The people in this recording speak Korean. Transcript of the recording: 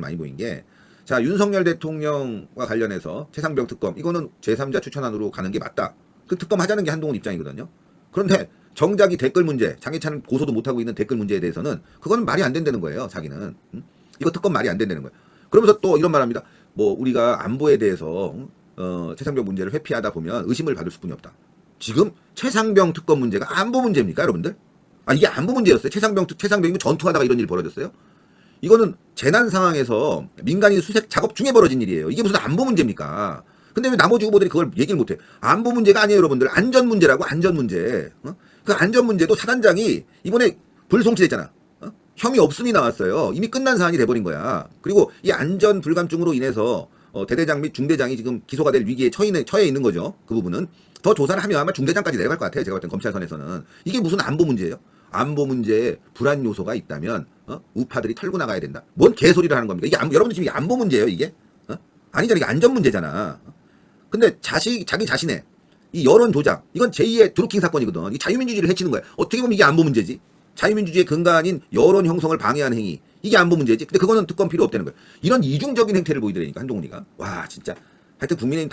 많이 보인 게, 자, 윤석열 대통령과 관련해서 최상병 특검, 이거는 제3자 추천안으로 가는 게 맞다. 그 특검 하자는 게 한동훈 입장이거든요. 그런데 정작 이 댓글 문제, 장해찬 고소도 못하고 있는 댓글 문제에 대해서는 그거는 말이 안 된다는 거예요, 자기는. 음? 이거 특검 말이 안 된다는 거예요. 그러면서 또 이런 말 합니다. 뭐, 우리가 안보에 대해서, 어, 최상병 문제를 회피하다 보면 의심을 받을 수뿐이 없다. 지금 최상병 특검 문제가 안보 문제입니까, 여러분들? 아, 이게 안보 문제였어요? 최상병, 특- 최상병이 전투하다가 이런 일이 벌어졌어요? 이거는 재난 상황에서 민간인 수색 작업 중에 벌어진 일이에요. 이게 무슨 안보 문제입니까? 근데 왜 나머지 후보들이 그걸 얘기를 못해? 안보 문제가 아니에요, 여러분들. 안전 문제라고, 안전 문제. 어? 그 안전 문제도 사단장이 이번에 불송치됐잖아. 어? 혐의 없음이 나왔어요. 이미 끝난 사안이 돼버린 거야. 그리고 이 안전 불감증으로 인해서 어, 대대장 및 중대장이 지금 기소가 될 위기에 처해, 처해 있는 거죠. 그 부분은. 더 조사를 하면 아마 중대장까지 내려갈 것 같아요. 제가 볼땐 검찰선에서는. 이게 무슨 안보 문제예요? 안보 문제에 불안 요소가 있다면 어? 우파들이 털고 나가야 된다. 뭔 개소리를 하는 겁니까? 이게 안보, 여러분들 지금 이게 안보 문제예요, 이게? 어? 아니잖아. 이게 안전 문제잖아. 근데 자식 자기 자신의 이 여론 조작 이건 제2의 드루킹 사건이거든. 이 자유민주주의를 해치는 거야. 어떻게 보면 이게 안보 문제지. 자유민주주의의 근간인 여론 형성을 방해하는 행위 이게 안보 문제지. 근데 그거는 특검 필요 없다는 거야. 이런 이중적인 행태를 보이더라니까 한동훈이가. 와 진짜 하여튼 국민의힘